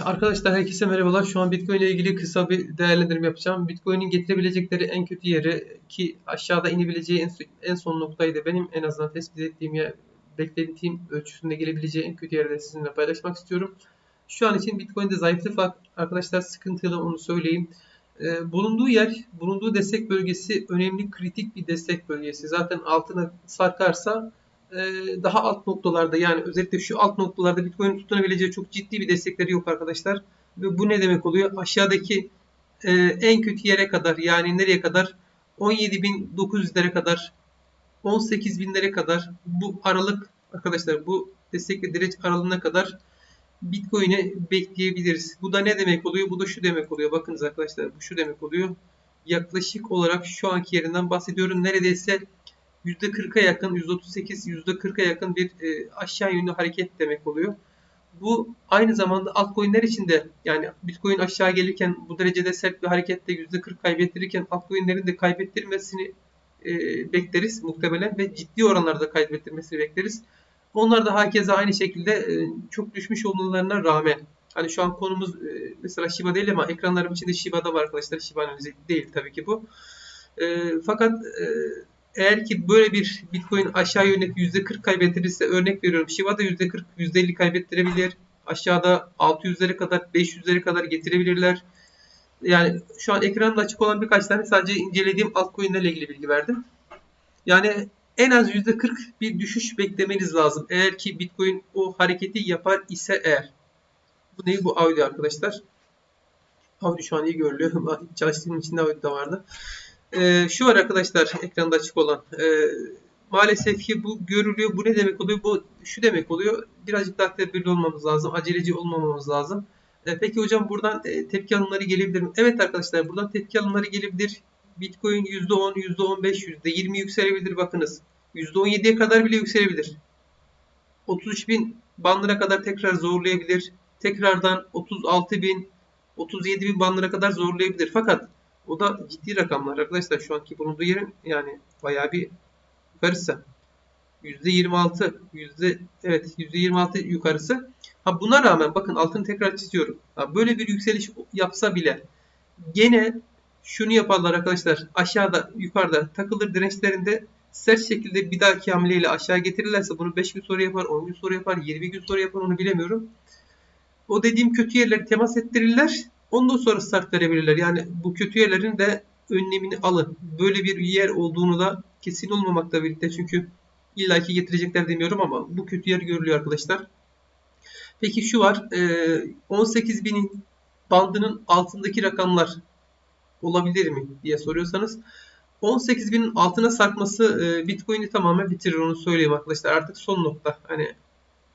Arkadaşlar herkese merhabalar. Şu an Bitcoin ile ilgili kısa bir değerlendirme yapacağım. Bitcoin'in getirebilecekleri en kötü yeri ki aşağıda inebileceği en, en son noktayı da benim en azından tespit ettiğim yer, beklediğim ölçüsünde gelebileceği en kötü yerde sizinle paylaşmak istiyorum. Şu an için Bitcoin'de zayıflık var. Arkadaşlar sıkıntılı onu söyleyeyim. Ee, bulunduğu yer, bulunduğu destek bölgesi önemli kritik bir destek bölgesi. Zaten altına sarkarsa daha alt noktalarda yani özellikle şu alt noktalarda Bitcoin'in tutunabileceği çok ciddi bir destekleri yok arkadaşlar. Ve bu ne demek oluyor? Aşağıdaki e, en kötü yere kadar yani nereye kadar? 17.900'lere kadar 18.000'lere kadar bu aralık arkadaşlar bu destek ve direnç aralığına kadar Bitcoin'i bekleyebiliriz. Bu da ne demek oluyor? Bu da şu demek oluyor. Bakınız arkadaşlar bu şu demek oluyor. Yaklaşık olarak şu anki yerinden bahsediyorum. Neredeyse %40'a yakın, %38, %40'a yakın bir e, aşağı yönlü hareket demek oluyor. Bu aynı zamanda altcoin'ler için de yani Bitcoin aşağı gelirken bu derecede sert bir harekette %40 kaybettirirken altcoin'lerin de kaybettirmesini e, bekleriz muhtemelen ve ciddi oranlarda kaybettirmesini bekleriz. Onlar da herkese aynı şekilde e, çok düşmüş olmalarına rağmen hani şu an konumuz e, mesela Shiba değil ama ekranlarım içinde Shiba'da var arkadaşlar. Shiba analizi değil tabii ki bu. E, fakat e, eğer ki böyle bir Bitcoin aşağı yönlük %40 kaybettirirse örnek veriyorum Shiba da %40 %50 kaybettirebilir. Aşağıda 600'lere kadar 500'lere kadar getirebilirler. Yani şu an ekranda açık olan birkaç tane sadece incelediğim altcoin'lerle ilgili bilgi verdim. Yani en az %40 bir düşüş beklemeniz lazım. Eğer ki Bitcoin o hareketi yapar ise eğer. Bu ne? Bu Audi arkadaşlar. Audi şu an iyi görülüyor. Çalıştığım için de Audi de vardı. Ee, şu var arkadaşlar ekranda açık olan. Ee, maalesef ki bu görülüyor. Bu ne demek oluyor? Bu şu demek oluyor. Birazcık daha tedbirli olmamız lazım. Aceleci olmamamız lazım. Ee, peki hocam buradan e, tepki alımları gelebilir mi? Evet arkadaşlar buradan tepki alımları gelebilir. Bitcoin %10, %15, %20 yükselebilir bakınız. %17'ye kadar bile yükselebilir. 33 bin bandına kadar tekrar zorlayabilir. Tekrardan 36 bin, 37 bin bandına kadar zorlayabilir. Fakat o da ciddi rakamlar arkadaşlar. Şu anki bulunduğu yerin yani bayağı bir yukarısı. %26, yüzde evet %26 yukarısı. Ha buna rağmen bakın altını tekrar çiziyorum. Ha, böyle bir yükseliş yapsa bile gene şunu yaparlar arkadaşlar. Aşağıda yukarıda takılır dirençlerinde sert şekilde bir dahaki hamleyle aşağı getirirlerse bunu 5 gün sonra yapar, 10 gün sonra yapar, 20 gün sonra yapar onu bilemiyorum. O dediğim kötü yerleri temas ettirirler. Ondan sonra start verebilirler. Yani bu kötü yerlerin de önlemini alın. Böyle bir yer olduğunu da kesin olmamakla birlikte çünkü illaki getirecekler demiyorum ama bu kötü yer görülüyor arkadaşlar. Peki şu var. 18.000'in bandının altındaki rakamlar olabilir mi diye soruyorsanız 18.000'in altına sarkması Bitcoin'i tamamen bitirir onu söyleyeyim arkadaşlar. Artık son nokta. Hani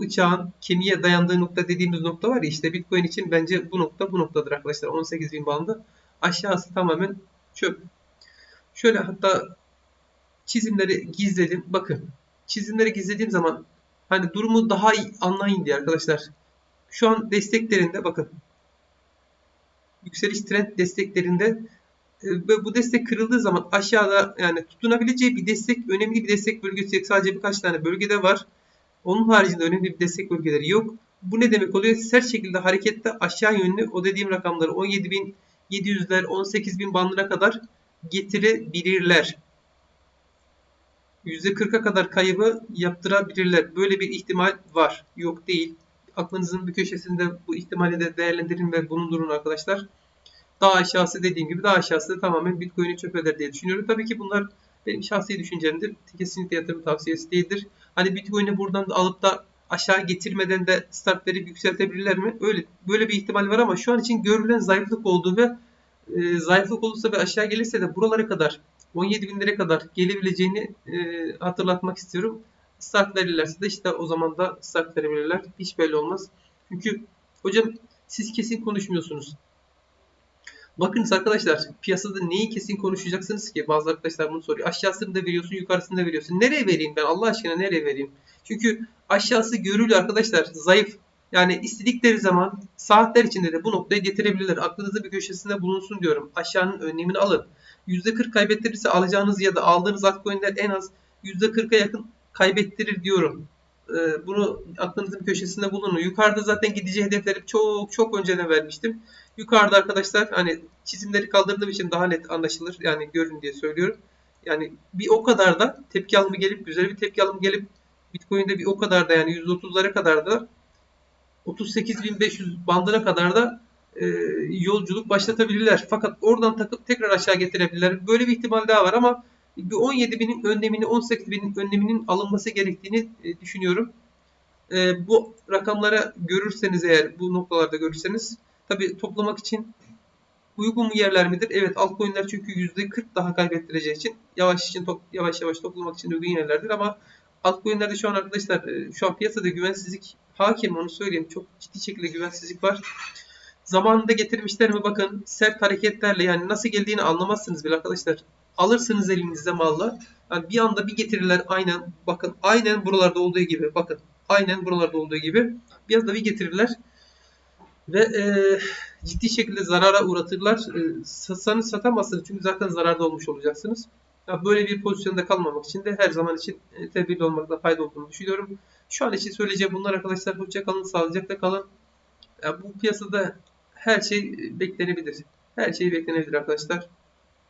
bıçağın kemiğe dayandığı nokta dediğimiz nokta var ya işte Bitcoin için bence bu nokta bu noktadır arkadaşlar. 18.000 bandı. Aşağısı tamamen çöp. Şöyle hatta çizimleri gizledim. Bakın çizimleri gizlediğim zaman hani durumu daha iyi anlayın diye arkadaşlar. Şu an desteklerinde bakın. Yükseliş trend desteklerinde e, ve bu destek kırıldığı zaman aşağıda yani tutunabileceği bir destek önemli bir destek bölgesi sadece birkaç tane bölgede var. Onun haricinde önemli bir destek bölgeleri yok. Bu ne demek oluyor? Sert şekilde harekette aşağı yönlü o dediğim rakamları 17.700'ler 18.000 bandına kadar getirebilirler. %40'a kadar kaybı yaptırabilirler. Böyle bir ihtimal var. Yok değil. Aklınızın bir köşesinde bu ihtimali de değerlendirin ve bulundurun arkadaşlar. Daha aşağısı dediğim gibi daha aşağısı da tamamen Bitcoin'i çöp eder diye düşünüyorum. Tabii ki bunlar benim şahsi düşüncemdir. Kesinlikle yatırım tavsiyesi değildir. Hani Bitcoin'i buradan da alıp da aşağı getirmeden de start verip yükseltebilirler mi? Öyle böyle bir ihtimal var ama şu an için görülen zayıflık olduğu ve e, zayıflık olursa ve aşağı gelirse de buralara kadar 17 bin lira kadar gelebileceğini e, hatırlatmak istiyorum. Start verirlerse de işte o zaman da start verebilirler. Hiç belli olmaz. Çünkü hocam siz kesin konuşmuyorsunuz. Bakınız arkadaşlar piyasada neyi kesin konuşacaksınız ki? Bazı arkadaşlar bunu soruyor. Aşağısını da veriyorsun, yukarısını da veriyorsun. Nereye vereyim ben? Allah aşkına nereye vereyim? Çünkü aşağısı görülüyor arkadaşlar. Zayıf. Yani istedikleri zaman saatler içinde de bu noktaya getirebilirler. Aklınızda bir köşesinde bulunsun diyorum. Aşağının önlemini alın. %40 kaybettirirse alacağınız ya da aldığınız altcoin'ler en az %40'a yakın kaybettirir diyorum. Ee, bunu aklınızın köşesinde bulunun. Yukarıda zaten gideceği hedefleri çok çok önceden vermiştim. Yukarıda arkadaşlar hani çizimleri kaldırdığım için daha net anlaşılır. Yani görün diye söylüyorum. Yani bir o kadar da tepki alımı gelip güzel bir tepki alımı gelip Bitcoin'de bir o kadar da yani %30'lara kadar da 38.500 bandına kadar da e, yolculuk başlatabilirler. Fakat oradan takıp tekrar aşağı getirebilirler. Böyle bir ihtimal daha var ama bir 17.000'in önlemini 18.000'in önleminin alınması gerektiğini e, düşünüyorum. E, bu rakamlara görürseniz eğer bu noktalarda görürseniz tabi toplamak için uygun yerler midir? Evet altcoin'ler çünkü %40 daha kaybettireceği için yavaş için top, yavaş yavaş toplamak için uygun yerlerdir ama altcoin'lerde şu an arkadaşlar e, şu an piyasada güvensizlik hakim onu söyleyeyim. Çok ciddi şekilde güvensizlik var. Zamanında getirmişler mi bakın sert hareketlerle yani nasıl geldiğini anlamazsınız bile arkadaşlar. Alırsınız elinizde malla. Yani bir anda bir getirirler aynen bakın aynen buralarda olduğu gibi bakın aynen buralarda olduğu gibi bir anda bir getirirler ve e, ciddi şekilde zarara uğratırlar. E, satsanız satamazsınız çünkü zaten zararda olmuş olacaksınız. Ya böyle bir pozisyonda kalmamak için de her zaman için e, tedbirli olmakta fayda olduğunu düşünüyorum. Şu an için söyleyeceğim bunlar arkadaşlar. Hoşça kalın, sağlıcakla kalın. Ya bu piyasada her şey beklenebilir. Her şey beklenebilir arkadaşlar.